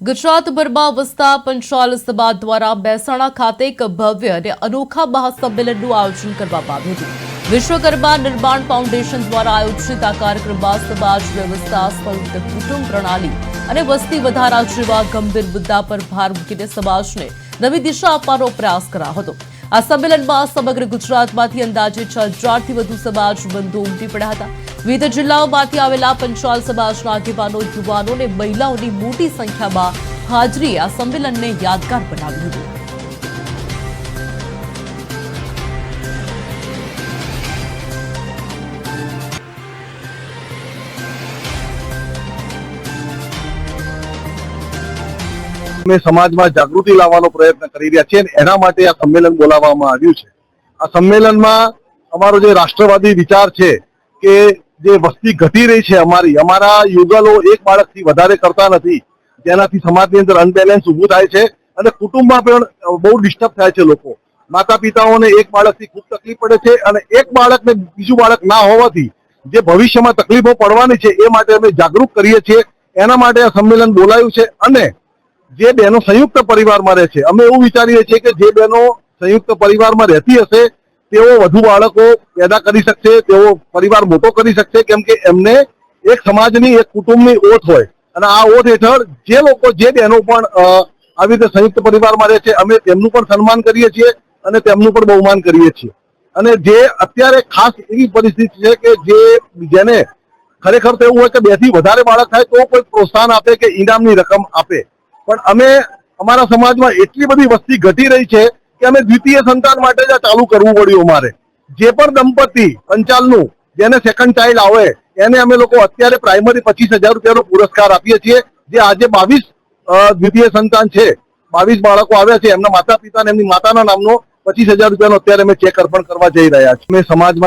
ગુજરાતભરમાં વસતા પંચાલ સમાજ દ્વારા મહેસાણા ખાતે એક ભવ્ય અને અનોખા મહાસંમેલનનું આયોજન કરવામાં આવ્યું હતું. વિશ્વકર્મા નિર્માણ ફાઉન્ડેશન દ્વારા આયોજિત આ કાર્યક્રમમાં સમાજ વ્યવસ્થા, સંયુક્ત કુટુંબ પ્રણાલી અને વસ્તી વધારા જેવા ગંભીર મુદ્દા પર ભાર મૂકીને સમાજને નવી દિશા આપવાનો પ્રયાસ કરાયો હતો. આ સંમેલનમાં સમગ્ર ગુજરાતમાંથી અંદાજે છ હજારથી વધુ સમાજ બંધુ ઉમટી પડ્યા હતા. વિવિધ જિલ્લાઓમાંથી આવેલા પંચાલ સમાજના આગેવાનો યુવાનો અને મહિલાઓની મોટી સંખ્યામાં હાજરીએ આ સંમેલનને યાદગાર બનાવ્યું હતું. સમાજમાં જાગૃતિ લાવવાનો પ્રયત્ન કરી રહ્યા છીએ એના માટે આ સંમેલન બોલાવવામાં આવ્યું છે. આ સંમેલનમાં અમારો જે રાષ્ટ્રવાદી વિચાર છે કે જે વસ્તી ઘટી રહી છે અમારી, અમારા યુગલો એક બાળકથી વધારે કરતા નથી. તેનાથી સમાજની અંદર અનબેલેન્સ ઊભું થાય છે અને કુટુંબમાં પણ બહુ ડિસ્ટર્બ થાય છે લોકો. માતા પિતાઓને એક બાળકથી ખૂબ તકલીફ પડે છે અને એક બાળકને બીજું બાળક ના હોવાથી જે ભવિષ્યમાં તકલીફો પડવાની છે એ માટે અમે જાગૃત કરીએ છીએ. એના માટે આ સંમેલન બોલાયું છે અને જે બહેનો સંયુક્ત પરિવારમાં રહે છે, અમે એવું વિચારીએ છીએ કે જે બહેનો સંયુક્ત પરિવારમાં રહેતી હશે તેઓ વધુ બાળકો પેદા કરી શકશે, તેઓ પરિવાર મોટો કરી શકશે, કેમ કે એમને એક સમાજની, એક કુટુંબની ઓથ હોય. અને આ ઓથ હેઠળ જે લોકો, જે બહેનો પણ આવી રીતે સંયુક્ત પરિવારમાં રહે છે, અમે તેમનું પણ સન્માન કરીએ છીએ અને તેમનું પણ બહુમાન કરીએ છીએ. અને જે અત્યારે ખાસ એવી પરિસ્થિતિ છે કે જે જેને ખરેખર તો એવું હોય કે બેથી વધારે બાળક થાય તો કોઈ પ્રોત્સાહન આપે કે ઇનામની રકમ આપે. પણ અમે અમારા સમાજમાં એટલી બધી વસ્તી ઘટી રહી છે કે અમે દ્વિતીય સંતાન માટે જ ચાલુ કરવું પડ્યું અમારે. જે પણ દંપતી પંચાલનું જેને સેકન્ડ ચાઇલ્ડ આવે, એને અમે લોકો અત્યારે પ્રાઇમરી પચીસ હજાર રૂપિયાનો પુરસ્કાર આપીએ છીએ. જે આજે બાવીસ દ્વિતીય સંતાન છે. બાવીસ બાળકો આવ્યા છે. એમના માતા પિતા અને એમની માતાના નામનો પચીસ હજાર રૂપિયાનો અત્યારે અમે ચેક અર્પણ કરવા જઈ રહ્યા છીએ. અમે સમાજમાં